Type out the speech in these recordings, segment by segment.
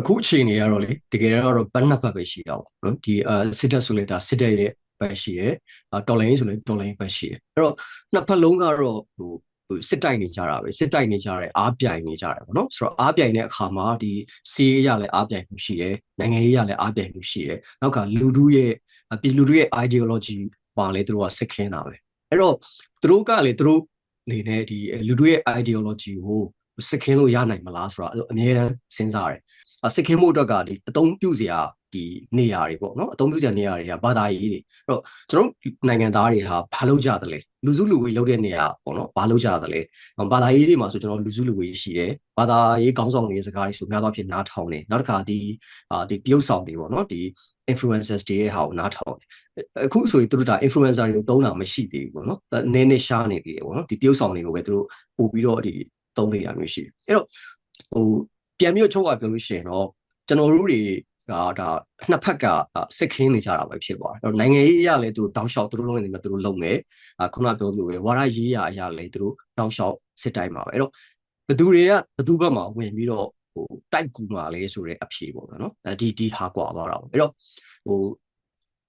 အခုအချိန်တွေကတော့လေတကယ်တော့ဘတ်နှစ်ဘက်ပဲရှိတာပေါ့နော်ဒီအဲစစ်တပ်ဆိုလေဒါစစ်တပ်ရဲ့ဘက်ရှိတယ်တော်လိုင်းဆိုလေတော်လိုင်းဘက်ရှိတယ်အဲ့တော့နှစ်ဖက်လုံးကတော့ဟိုဟိုစစ်တိုက်နေကြတာပဲစစ်တိုက်နေကြတယ်အားပြိုင်နေကြတယ်ပေါ့နော်ဆိုတော့အားပြိုင်တဲ့အခါမှာဒီစီးရေးရလည်းအားပြိုင်မှုရှိတယ်နိုင်ငံရေးရလည်းအားပြိုင်မှုရှိတယ်နောက်ကလူထုရဲ့ပြည်လူထုရဲ့ ideology ပါလေသူတို့ကစစ်ခင်းတာပဲအဲ့တော့သူတို့ကလေသူတို့အနေနဲ့ဒီလူထုရဲ့ ideology ကိုစစ်ခင်းလို့ရနိုင်မလားဆိုတာအမြဲတမ်းစဉ်းစားတယ် စစ်ခင်းမှုအတွက်ကဒီအသုံးပြုစရာဒီနေရာတွေပေါ့နော်အသုံးပြုစရာနေရာတွေကဘာသာရေးတွေအဲ့တော့ကျွန်တော်နိုင်ငံသားတွေဟာဘာလုပ်ကြသလဲလူစုလူဝေးလုပ်တဲ့နေရာပေါ့နော်ဘာလုပ်ကြသလဲဘာသာရေးတွေမှာဆိုကျွန်တော်လူစုလူဝေးရှိတယ်ဘာသာရေးခေါင်းဆောင်တွေစကားတွေဆိုများသောအားဖြင့်နားထောင်တယ်နောက်တစ်ခါဒီအာဒီတရုပ်ဆောင်တွေပေါ့နော်ဒီ influencers တွေရဲ့ဟာကိုနားထောင်တယ်အခုဆိုရင်သူတို့ဒါ influencer တွေကိုသုံးတာမရှိသေးဘူးပေါ့နော်နည်းနည်းရှားနေသေးတယ်ပေါ့နော်ဒီတရုပ်ဆောင်တွေကိုပဲသူတို့ပို့ပြီးတော့ဒီသုံးနေတာမျိုးရှိတယ်အဲ့တော့ဟို ပြန်ပြီးချုပ်ကပြောလို့ရှိရင်တော့ကျွန်တော်တို့တွေကဒါနှစ်ဖက်ကစစ်ခင်းနေကြတာပဲဖြစ်သွားတယ်။အဲ့တော့နိုင်ငံရေးအရာလည်းသူတို့တောင်းလျှောက်သူတို့လုံးနေတယ်သူတို့လုံမယ်။အခုနပြောလို့ပဲဝါရရေးရာအရာလည်းသူတို့တောင်းလျှောက်စစ်တိုင်းမှာပဲ။အဲ့တော့ဘသူတွေကဘသူဘက်မှာဝင်ပြီးတော့ဟိုတိုက်ကူမှာလဲဆိုတဲ့အဖြေပေါ့နော်။အဲဒီဒီဟာကွာသွားတာပေါ့။အဲ့တော့ဟို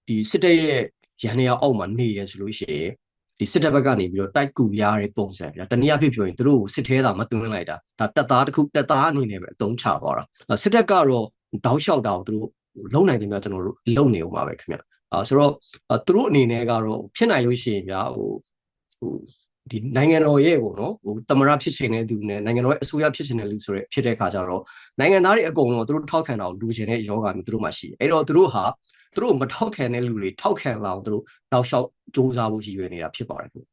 ဒီစစ်တပ်ရဲ့ရန်နေရာအောက်မှာနေရဆိုလို့ရှိရင် ဒီစစ်တပ်ဘက်ကနေပြီးတော့တိုက်ကူရတဲ့ပုံစံပြတနည်းအားဖြင့်ပြောရင်သူတို့ကိုစစ်သေးတာမသွင်းလိုက်တာဒါတပ်သားတစ်ခုတပ်သားအနေနဲ့ပဲအသုံးချသွားတာစစ်တပ်ကတော့တောက်လျှောက်တာကိုသူတို့လုံနိုင်တယ်များကျွန်တော်တို့လုံနေဦးမှာပဲခင်ဗျအာဆိုတော့သူတို့အနေနဲ့ကတော့ဖြစ်နိုင်လို့ရှိရင်ဗျာဟိုဟို ဒီနိုင်ငံတော်ရဲ့ပေါ့နော်ဟိုတမရဖြစ်ချင်တဲ့သူနဲ့နိုင်ငံတော်ရဲ့အစိုးရဖြစ်ချင်တဲ့လူဆိုရဲဖြစ်တဲ့ခါကျတော့နိုင်ငံသားတွေအကုန်လုံးသူတို့ထောက်ခံတာကိုလူချင်တဲ့ယောဂမျိုးသူတို့မှရှိတယ်အဲ့တော့သူတို့ဟာသူတို့မထောက်ခံတဲ့လူတွေထောက်ခံလာအောင်သူတို့တောက်လျှောက်စူးစမ်းဖို့ရှိရနေတာဖြစ်ပါတယ်ခင်